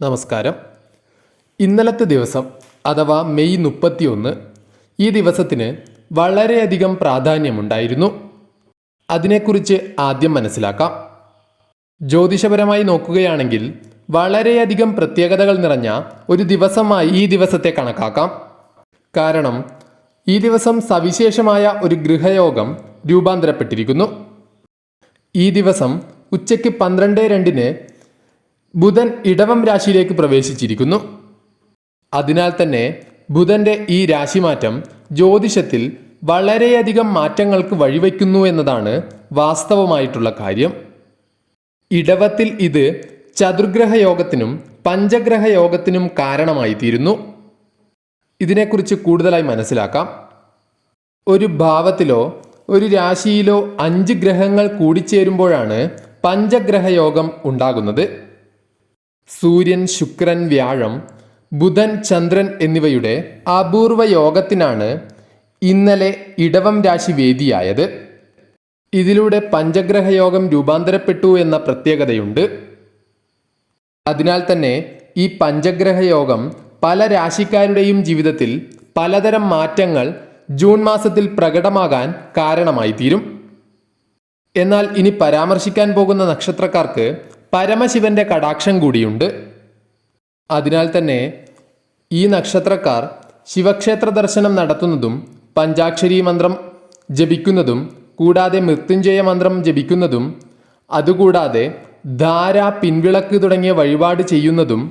നമസ്കാരം. ഇന്നലത്തെ ദിവസം അഥവാ മെയ് മുപ്പത്തിയൊന്ന് ഈ ദിവസത്തിന് വളരെയധികം പ്രാധാന്യമുണ്ടായിരുന്നു. അതിനെക്കുറിച്ച് ആദ്യം മനസ്സിലാക്കാം. ജ്യോതിഷപരമായി നോക്കുകയാണെങ്കിൽ വളരെയധികം പ്രത്യേകതകൾ നിറഞ്ഞ ഒരു ദിവസമായി ഈ ദിവസത്തെ കണക്കാക്കാം. കാരണം ഈ ദിവസം സവിശേഷമായ ഒരു ഗൃഹയോഗം രൂപാന്തരപ്പെട്ടിരിക്കുന്നു. ഈ ദിവസം ഉച്ചയ്ക്ക് പന്ത്രണ്ട് രണ്ടിന് ബുധൻ ഇടവം രാശിയിലേക്ക് പ്രവേശിച്ചിരിക്കുന്നു. അതിനാൽ തന്നെ ബുധന്റെ ഈ രാശിമാറ്റം ജ്യോതിഷത്തിൽ വളരെയധികം മാറ്റങ്ങൾക്ക് വഴിവെക്കുന്നു എന്നതാണ് വാസ്തവമായിട്ടുള്ള കാര്യം. ഇടവത്തിൽ ഇത് ചതുർഗ്രഹ യോഗത്തിനും പഞ്ചഗ്രഹ യോഗത്തിനും കാരണമായി തീരുന്നു ഇതിനെക്കുറിച്ച് കൂടുതലായി മനസ്സിലാക്കാം. ഒരു ഭാവത്തിലോ ഒരു രാശിയിലോ അഞ്ച് ഗ്രഹങ്ങൾ കൂടിച്ചേരുമ്പോഴാണ് പഞ്ചഗ്രഹയോഗം ഉണ്ടാകുന്നത്. സൂര്യൻ ശുക്രൻ വ്യാഴം ബുധൻ ചന്ദ്രൻ എന്നിവയുടെ അപൂർവ യോഗത്തിനാണ് ഇന്നലെ ഇടവം രാശി വേദിയായത്. ഇതിലൂടെ പഞ്ചഗ്രഹ യോഗം രൂപാന്തരപ്പെട്ടു എന്ന പ്രത്യേകതയുണ്ട്. അതിനാൽ തന്നെ ഈ പഞ്ചഗ്രഹ യോഗം പല രാശിക്കാരുടെയും ജീവിതത്തിൽ പലതരം മാറ്റങ്ങൾ ജൂൺ മാസത്തിൽ പ്രകടമാകാൻ കാരണമായി തീരും എന്നാൽ ഇനി പരാമർശിക്കാൻ പോകുന്ന നക്ഷത്രക്കാർക്ക് പരമശിവന്റെ കടാക്ഷം കൂടിയുണ്ട്. അതിനാൽ തന്നെ ഈ നക്ഷത്രക്കാർ ശിവക്ഷേത്ര ദർശനം നടത്തുന്നതും പഞ്ചാക്ഷരി മന്ത്രം ജപിക്കുന്നതും കൂടാതെ മൃത്യുഞ്ജയ മന്ത്രം ജപിക്കുന്നതും അതുകൂടാതെ ധാര പിൻവിളക്ക് തുടങ്ങിയ വഴിപാട് ചെയ്യുന്നതും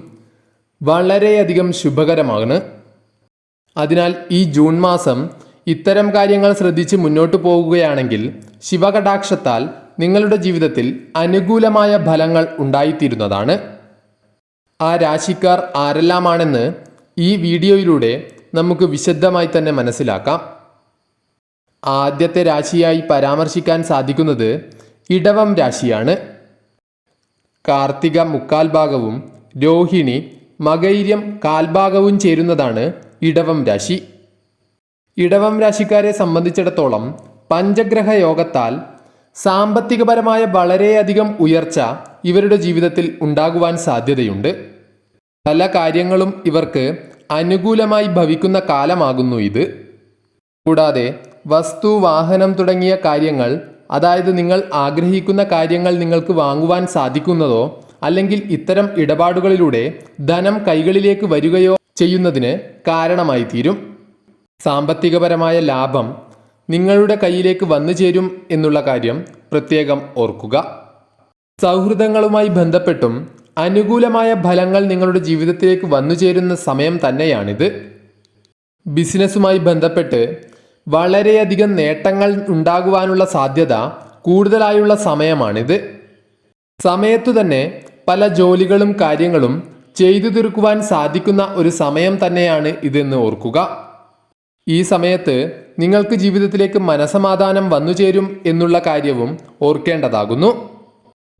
വളരെയധികം ശുഭകരമാണ്. അതിനാൽ ഈ ജൂൺ മാസം ഇത്തരം കാര്യങ്ങൾ ശ്രദ്ധിച്ച് മുന്നോട്ട് പോകുകയാണെങ്കിൽ ശിവകടാക്ഷത്താൽ നിങ്ങളുടെ ജീവിതത്തിൽ അനുകൂലമായ ഫലങ്ങൾ ഉണ്ടായിത്തീരുന്നതാണ്. ആ രാശിക്കാർ ആരെല്ലാമാണെന്ന് ഈ വീഡിയോയിലൂടെ നമുക്ക് വിശദമായി തന്നെ മനസ്സിലാക്കാം. ആദ്യത്തെ രാശിയായി പരാമർശിക്കാൻ സാധിക്കുന്നത് ഇടവം രാശിയാണ്. കാർത്തിക മുക്കാൽ ഭാഗവും രോഹിണി മകൈര്യം കാൽഭാഗവും ചേരുന്നതാണ് ഇടവം രാശി. ഇടവം രാശിക്കാരെ സംബന്ധിച്ചിടത്തോളം പഞ്ചഗ്രഹ യോഗത്താൽ സാമ്പത്തികപരമായ വളരെയധികം ഉയർച്ച ഇവരുടെ ജീവിതത്തിൽ ഉണ്ടാകുവാൻ സാധ്യതയുണ്ട്. പല കാര്യങ്ങളും ഇവർക്ക് അനുകൂലമായി ഭവിക്കുന്ന കാലമാകുന്നു ഇത്. കൂടാതെ വസ്തു വാഹനം തുടങ്ങിയ കാര്യങ്ങൾ അതായത് നിങ്ങൾ ആഗ്രഹിക്കുന്ന കാര്യങ്ങൾ നിങ്ങൾക്ക് വാങ്ങുവാൻ സാധിക്കുന്നതോ അല്ലെങ്കിൽ ഇത്തരം ഇടപാടുകളിലൂടെ ധനം കൈകളിലേക്ക് വരികയോ ചെയ്യുന്നതിന് കാരണമായി തീരും സാമ്പത്തികപരമായ ലാഭം നിങ്ങളുടെ കയ്യിലേക്ക് വന്നു ചേരും എന്നുള്ള കാര്യം പ്രത്യേകം ഓർക്കുക. സൗഹൃദങ്ങളുമായി ബന്ധപ്പെട്ടും അനുകൂലമായ ഫലങ്ങൾ നിങ്ങളുടെ ജീവിതത്തിലേക്ക് വന്നു ചേരുന്ന സമയം തന്നെയാണിത്. ബിസിനസ്സുമായി ബന്ധപ്പെട്ട് വളരെയധികം നേട്ടങ്ങൾ ഉണ്ടാകുവാനുള്ള സാധ്യത കൂടുതലായുള്ള സമയമാണിത്. സമയത്തു തന്നെ പല ജോലികളും കാര്യങ്ങളും ചെയ്തു തീർക്കുവാൻ സാധിക്കുന്ന ഒരു സമയം തന്നെയാണ് ഇതെന്ന് ഓർക്കുക. ഈ സമയത്ത് നിങ്ങൾക്ക് ജീവിതത്തിലേക്ക് മനസമാധാനം വന്നുചേരും എന്നുള്ള കാര്യവും ഓർക്കേണ്ടതാകുന്നു.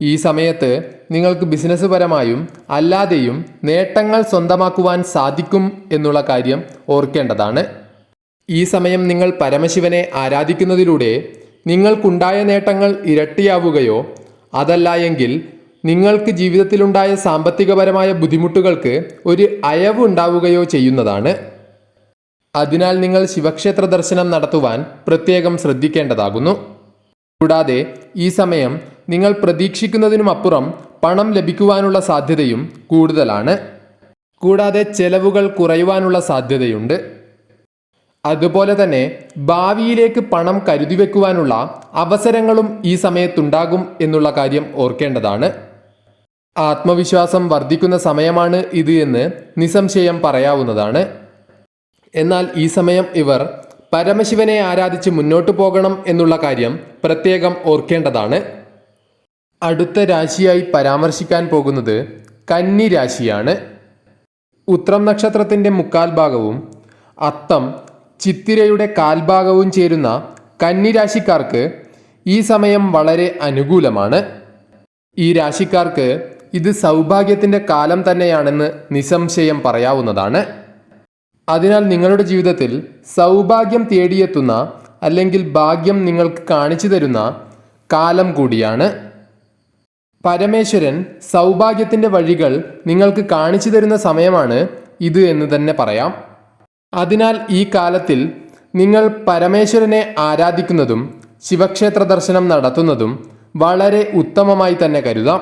ഈ സമയത്ത് നിങ്ങൾക്ക് ബിസിനസ് പരമായും അല്ലാതെയും നേട്ടങ്ങൾ സ്വന്തമാക്കുവാൻ സാധിക്കും എന്നുള്ള കാര്യം ഓർക്കേണ്ടതാണ്. ഈ സമയം നിങ്ങൾ പരമശിവനെ ആരാധിക്കുന്നതിലൂടെ നിങ്ങൾക്കുണ്ടായ നേട്ടങ്ങൾ ഇരട്ടിയാവുകയോ അതല്ല എങ്കിൽ നിങ്ങൾക്ക് ജീവിതത്തിലുണ്ടായ സാമ്പത്തികപരമായ ബുദ്ധിമുട്ടുകൾക്ക് ഒരു അയവ് ഉണ്ടാവുകയോ ചെയ്യുന്നതാണ്. അതിനാൽ നിങ്ങൾ ശിവക്ഷേത്ര ദർശനം നടത്തുവാൻ പ്രത്യേകം ശ്രദ്ധിക്കേണ്ടതാകുന്നു. കൂടാതെ ഈ സമയം നിങ്ങൾ പ്രതീക്ഷിക്കുന്നതിനുമപ്പുറം പണം ലഭിക്കുവാനുള്ള സാധ്യതയും കൂടുതലാണ്. കൂടാതെ ചെലവുകൾ കുറയുവാനുള്ള സാധ്യതയുണ്ട്. അതുപോലെ തന്നെ ഭാവിയിലേക്ക് പണം കരുതി വെക്കുവാനുള്ള അവസരങ്ങളും ഈ സമയത്തുണ്ടാകും എന്നുള്ള കാര്യം ഓർക്കേണ്ടതാണ്. ആത്മവിശ്വാസം വർദ്ധിക്കുന്ന സമയമാണ് ഇത് എന്ന് നിസ്സംശയം പറയാവുന്നതാണ്. എന്നാൽ ഈ സമയം ഇവർ പരമശിവനെ ആരാധിച്ച് മുന്നോട്ടു പോകണം എന്നുള്ള കാര്യം പ്രത്യേകം ഓർക്കേണ്ടതാണ്. അടുത്ത രാശിയായി പരാമർശിക്കാൻ പോകുന്നത് കന്നി രാശിയാണ്. ഉത്രം നക്ഷത്രത്തിന്റെ മുക്കാൽ ഭാഗവും അത്തം ചിത്തിരയുടെ കാൽഭാഗവും ചേരുന്ന കന്നി രാശിക്കാർക്ക് ഈ സമയം വളരെ അനുകൂലമാണ്. ഈ രാശിക്കാർക്ക് ഇത് സൗഭാഗ്യത്തിന്റെ കാലം തന്നെയാണെന്ന് നിസ്സംശയം പറയാവുന്നതാണ്. അതിനാൽ നിങ്ങളുടെ ജീവിതത്തിൽ സൗഭാഗ്യം തേടിയെത്തുന്ന അല്ലെങ്കിൽ ഭാഗ്യം നിങ്ങൾക്ക് കാണിച്ചു തരുന്ന കാലം കൂടിയാണ്. പരമേശ്വരൻ സൗഭാഗ്യത്തിന്റെ വഴികൾ നിങ്ങൾക്ക് കാണിച്ചു തരുന്ന സമയമാണ് ഇത് എന്ന് തന്നെ പറയാം. അതിനാൽ ഈ കാലത്തിൽ നിങ്ങൾ പരമേശ്വരനെ ആരാധിക്കുന്നതും ശിവക്ഷേത്ര ദർശനം നടത്തുന്നതും വളരെ ഉത്തമമായി തന്നെ കരുതാം.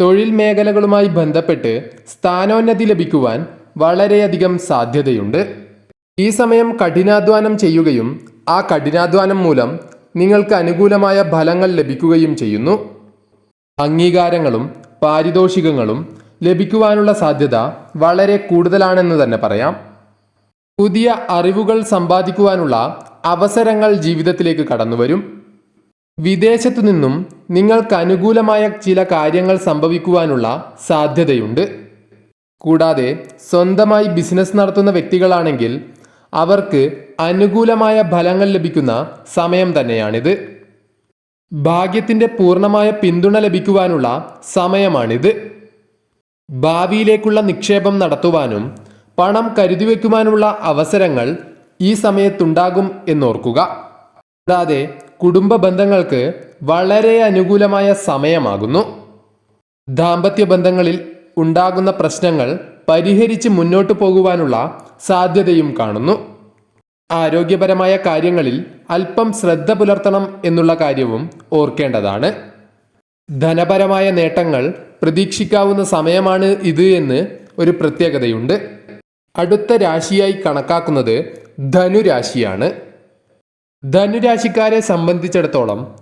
തൊഴിൽ മേഖലകളുമായി ബന്ധപ്പെട്ട് സ്ഥാനോന്നതി ലഭിക്കുവാൻ വളരെയധികം സാധ്യതയുണ്ട്. ഈ സമയം കഠിനാധ്വാനം ചെയ്യുകയും ആ കഠിനാധ്വാനം മൂലം നിങ്ങൾക്ക് അനുകൂലമായ ഫലങ്ങൾ ലഭിക്കുകയും ചെയ്യുന്നു. അംഗീകാരങ്ങളും പാരിതോഷികങ്ങളും ലഭിക്കുവാനുള്ള സാധ്യത വളരെ കൂടുതലാണെന്ന് തന്നെ പറയാം. പുതിയ അറിവുകൾ സമ്പാദിക്കുവാനുള്ള അവസരങ്ങൾ ജീവിതത്തിലേക്ക് കടന്നുവരും. വിദേശത്തു നിന്നും നിങ്ങൾക്ക് അനുകൂലമായ ചില കാര്യങ്ങൾ സംഭവിക്കുവാനുള്ള സാധ്യതയുണ്ട്. കൂടാതെ സ്വന്തമായി ബിസിനസ് നടത്തുന്ന വ്യക്തികളാണെങ്കിൽ അവർക്ക് അനുകൂലമായ ഫലങ്ങൾ ലഭിക്കുന്ന സമയം തന്നെയാണിത്. ഭാഗ്യത്തിന്റെ പൂർണമായ പിന്തുണ ലഭിക്കുവാനുള്ള സമയമാണിത്. ഭാവിയിലേക്കുള്ള നിക്ഷേപം നടത്തുവാനും പണം കരുതി വയ്ക്കുവാനുള്ള അവസരങ്ങൾ ഈ സമയത്തുണ്ടാകും എന്നോർക്കുക. കൂടാതെ കുടുംബ ബന്ധങ്ങൾക്ക് വളരെ അനുകൂലമായ സമയമാകുന്നു. ദാമ്പത്യ ബന്ധങ്ങളിൽ ഉണ്ടാകുന്ന പ്രശ്നങ്ങൾ പരിഹരിച്ച് മുന്നോട്ടു പോകുവാനുള്ള സാധ്യതയും കാണുന്നു. ആരോഗ്യപരമായ കാര്യങ്ങളിൽ അല്പം ശ്രദ്ധ പുലർത്തണം എന്നുള്ള കാര്യവും ഓർക്കേണ്ടതാണ്. ധനപരമായ നേട്ടങ്ങൾ പ്രതീക്ഷിക്കാവുന്ന സമയമാണ് ഇത് എന്ന് ഒരു പ്രത്യേകതയുണ്ട്. അടുത്ത രാശിയായി കണക്കാക്കുന്നത് ധനുരാശിയാണ്. ധനുരാശിക്കാരെ സംബന്ധിച്ചിടത്തോളം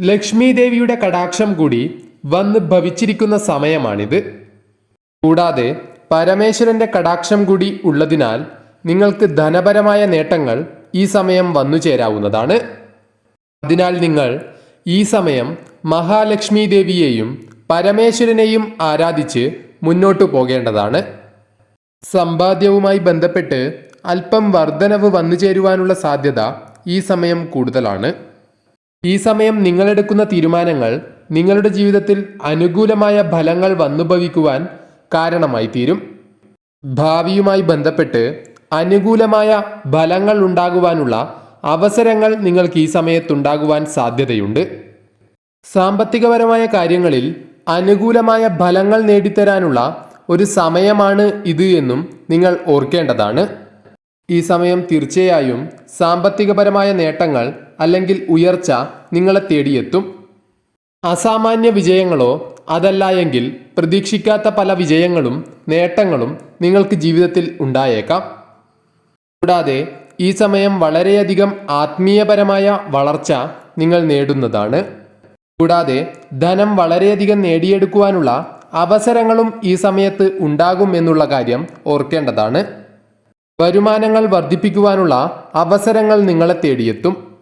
ലക്ഷ്മി ദേവിയുടെ കടാക്ഷം കൂടി വന്ന് ഭവിച്ചിരിക്കുന്ന സമയമാണിത്. കൂടാതെ പരമേശ്വരന്റെ കടാക്ഷം കൂടി ഉള്ളതിനാൽ നിങ്ങൾക്ക് ധനപരമായ നേട്ടങ്ങൾ ഈ സമയം വന്നു ചേരാവുന്നതാണ്. അതിനാൽ നിങ്ങൾ ഈ സമയം മഹാലക്ഷ്മി ദേവിയെയും പരമേശ്വരനെയും ആരാധിച്ച് മുന്നോട്ടു പോകേണ്ടതാണ്. സമ്പാദ്യവുമായി ബന്ധപ്പെട്ട് അല്പം വർധനവ് വന്നു ചേരുവാനുള്ള സാധ്യത ഈ സമയം കൂടുതലാണ്. ഈ സമയം നിങ്ങളെടുക്കുന്ന തീരുമാനങ്ങൾ നിങ്ങളുടെ ജീവിതത്തിൽ അനുകൂലമായ ഫലങ്ങൾ വന്നുഭവിക്കുവാൻ കാരണമായി തീരും. ഭാവിയുമായി ബന്ധപ്പെട്ട് അനുകൂലമായ ഫലങ്ങൾ ഉണ്ടാകുവാനുള്ള അവസരങ്ങൾ നിങ്ങൾക്ക് ഈ സമയത്തുണ്ടാകുവാൻ സാധ്യതയുണ്ട്. സാമ്പത്തികപരമായ കാര്യങ്ങളിൽ അനുകൂലമായ ഫലങ്ങൾ നേടിത്തരാനുള്ള ഒരു സമയമാണ് ഇത് എന്നും നിങ്ങൾ ഓർക്കേണ്ടതാണ്. ഈ സമയം തീർച്ചയായും സാമ്പത്തികപരമായ നേട്ടങ്ങൾ അല്ലെങ്കിൽ ഉയർച്ച നിങ്ങളെ തേടിയെത്തും. അസാമാന്യ വിജയങ്ങളോ അതല്ല എങ്കിൽ പ്രതീക്ഷിക്കാത്ത പല വിജയങ്ങളും നേട്ടങ്ങളും നിങ്ങൾക്ക് ജീവിതത്തിൽ ഉണ്ടായേക്കാം. കൂടാതെ ഈ സമയം വളരെയധികം ആത്മീയപരമായ വളർച്ച നിങ്ങൾ നേടുന്നതാണ്. കൂടാതെ ധനം വളരെയധികം നേടിയെടുക്കുവാനുള്ള അവസരങ്ങളും ഈ സമയത്ത് ഉണ്ടാകും എന്നുള്ള കാര്യം ഓർക്കേണ്ടതാണ്. വരുമാനങ്ങൾ വർദ്ധിപ്പിക്കുവാനുള്ള അവസരങ്ങൾ നിങ്ങളെ തേടിയെത്തും.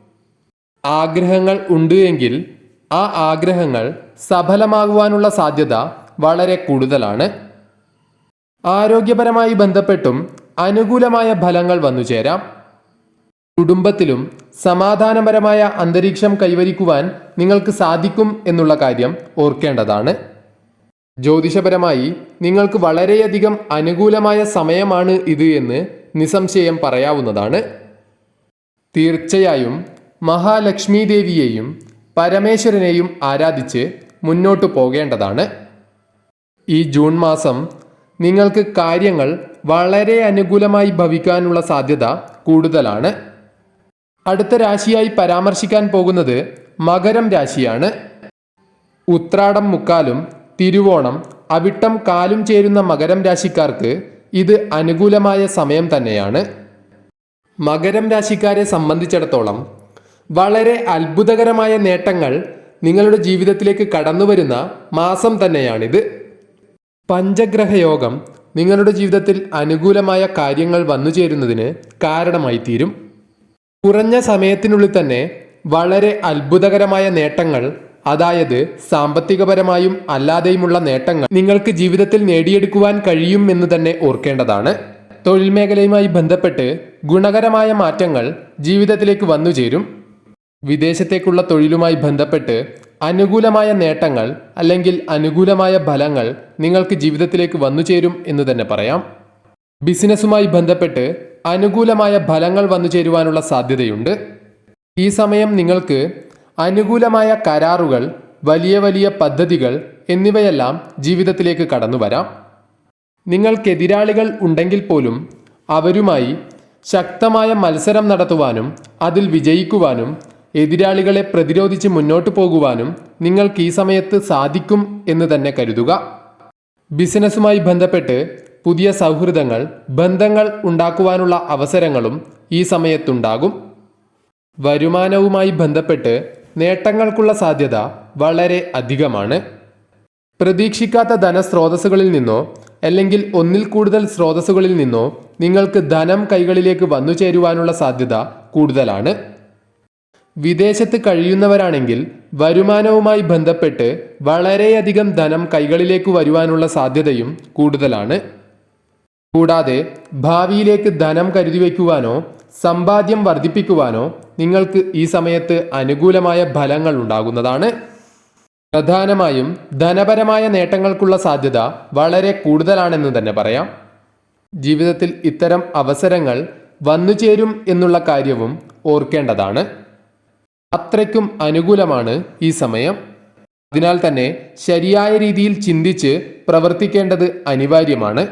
ആഗ്രഹങ്ങൾ ഉണ്ട് എങ്കിൽ ആ ആഗ്രഹങ്ങൾ സഫലമാകുവാനുള്ള സാധ്യത വളരെ കൂടുതലാണ്. ആരോഗ്യപരമായി ബന്ധപ്പെട്ടും അനുകൂലമായ ഫലങ്ങൾ വന്നു ചേരാം. കുടുംബത്തിലും സമാധാനപരമായ അന്തരീക്ഷം കൈവരിക്കുവാൻ നിങ്ങൾക്ക് സാധിക്കും എന്നുള്ള കാര്യം ഓർക്കേണ്ടതാണ്. ജ്യോതിഷപരമായി നിങ്ങൾക്ക് വളരെയധികം അനുകൂലമായ സമയമാണ് ഇത് എന്ന് നിസംശയം പറയാവുന്നതാണ്. തീർച്ചയായും മഹാലക്ഷ്മി ദേവിയെയും പരമേശ്വരനെയും ആരാധിച്ച് മുന്നോട്ടു പോകേണ്ടതാണ്. ഈ ജൂൺ മാസം നിങ്ങൾക്ക് കാര്യങ്ങൾ വളരെ അനുകൂലമായി ഭവിക്കാനുള്ള സാധ്യത കൂടുതലാണ്. അടുത്ത രാശിയായി പരാമർശിക്കാൻ പോകുന്നത് മകരം രാശിയാണ്. ഉത്രാടം മുക്കാലും തിരുവോണം അവിട്ടം കാലും ചേരുന്ന മകരം രാശിക്കാർക്ക് ഇത് അനുകൂലമായ സമയം തന്നെയാണ്. മകരം രാശിക്കാരെ സംബന്ധിച്ചിടത്തോളം വളരെ അത്ഭുതകരമായ നേട്ടങ്ങൾ നിങ്ങളുടെ ജീവിതത്തിലേക്ക് കടന്നു വരുന്ന മാസം തന്നെയാണിത്. പഞ്ചഗ്രഹയോഗം നിങ്ങളുടെ ജീവിതത്തിൽ അനുകൂലമായ കാര്യങ്ങൾ വന്നു ചേരുന്നതിന് കാരണമായി തീരും. കുറഞ്ഞ സമയത്തിനുള്ളിൽ തന്നെ വളരെ അത്ഭുതകരമായ നേട്ടങ്ങൾ അതായത് സാമ്പത്തികപരമായും അല്ലാതെയുമുള്ള നേട്ടങ്ങൾ നിങ്ങൾക്ക് ജീവിതത്തിൽ നേടിയെടുക്കുവാൻ കഴിയും എന്ന് തന്നെ ഓർക്കേണ്ടതാണ്. തൊഴിൽ മേഖലയുമായി ബന്ധപ്പെട്ട് ഗുണകരമായ മാറ്റങ്ങൾ ജീവിതത്തിലേക്ക് വന്നു ചേരും. വിദേശത്തേക്കുള്ള തൊഴിലുമായി ബന്ധപ്പെട്ട് അനുകൂലമായ നേട്ടങ്ങൾ അല്ലെങ്കിൽ അനുകൂലമായ ഫലങ്ങൾ നിങ്ങൾക്ക് ജീവിതത്തിലേക്ക് വന്നു ചേരും എന്ന് തന്നെ പറയാം. ബിസിനസ്സുമായി ബന്ധപ്പെട്ട് അനുകൂലമായ ഫലങ്ങൾ വന്നു ചേരുവാനുള്ള സാധ്യതയുണ്ട്. ഈ സമയം നിങ്ങൾക്ക് അനുകൂലമായ കരാറുകൾ വലിയ വലിയ പദ്ധതികൾ എന്നിവയെല്ലാം ജീവിതത്തിലേക്ക് കടന്നു വരാം. നിങ്ങൾക്കെതിരാളികൾ ഉണ്ടെങ്കിൽ പോലും അവരുമായി ശക്തമായ മത്സരം നടത്തുവാനും അതിൽ വിജയിക്കുവാനും എതിരാളികളെ പ്രതിരോധിച്ച് മുന്നോട്ടു പോകുവാനും നിങ്ങൾക്ക് ഈ സമയത്ത് സാധിക്കും എന്ന് തന്നെ കരുതുക. ബിസിനസ്സുമായി ബന്ധപ്പെട്ട് പുതിയ സൗഹൃദങ്ങൾ ബന്ധങ്ങൾ ഉണ്ടാക്കുവാനുള്ള അവസരങ്ങളും ഈ സമയത്തുണ്ടാകും. വരുമാനവുമായി ബന്ധപ്പെട്ട് നേട്ടങ്ങൾക്കുള്ള സാധ്യത വളരെ അധികമാണ്. പ്രതീക്ഷിക്കാത്ത ധനസ്രോതസ്സുകളിൽ നിന്നോ അല്ലെങ്കിൽ ഒന്നിൽ കൂടുതൽ സ്രോതസ്സുകളിൽ നിന്നോ നിങ്ങൾക്ക് ധനം കൈകളിലേക്ക് വന്നു ചേരുവാനുള്ള സാധ്യത കൂടുതലാണ്. വിദേശത്ത് കഴിയുന്നവരാണെങ്കിൽ വരുമാനവുമായി ബന്ധപ്പെട്ട് വളരെയധികം ധനം കൈകളിലേക്ക് വരുവാനുള്ള സാധ്യതയും കൂടുതലാണ്. കൂടാതെ ഭാവിയിലേക്ക് ധനം കരുതി വയ്ക്കുവാനോ സമ്പാദ്യം വർദ്ധിപ്പിക്കുവാനോ നിങ്ങൾക്ക് ഈ സമയത്ത് അനുകൂലമായ ഫലങ്ങൾ ഉണ്ടാകുന്നതാണ്. പ്രധാനമായും ധനപരമായ നേട്ടങ്ങൾക്കുള്ള സാധ്യത വളരെ കൂടുതലാണെന്ന് തന്നെ പറയാം. ജീവിതത്തിൽ ഇത്തരം അവസരങ്ങൾ വന്നു ചേരും എന്നുള്ള കാര്യവും ഓർക്കേണ്ടതാണ്. അത്രയ്ക്കും അനുകൂലമാണ് ഈ സമയം. അതിനാൽ തന്നെ ശരിയായ രീതിയിൽ ചിന്തിച്ച് പ്രവർത്തിക്കേണ്ടത് അനിവാര്യമാണ്.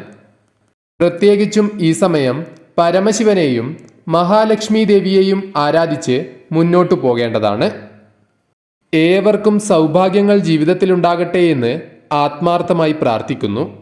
പ്രത്യേകിച്ചും ഈ സമയം പരമശിവനെയും മഹാലക്ഷ്മി ദേവിയെയും ആരാധിച്ച് മുന്നോട്ടു പോകേണ്ടതാണ്. ഏവർക്കും സൗഭാഗ്യങ്ങൾ ജീവിതത്തിലുണ്ടാകട്ടെ എന്ന് ആത്മാർത്ഥമായി പ്രാർത്ഥിക്കുന്നു.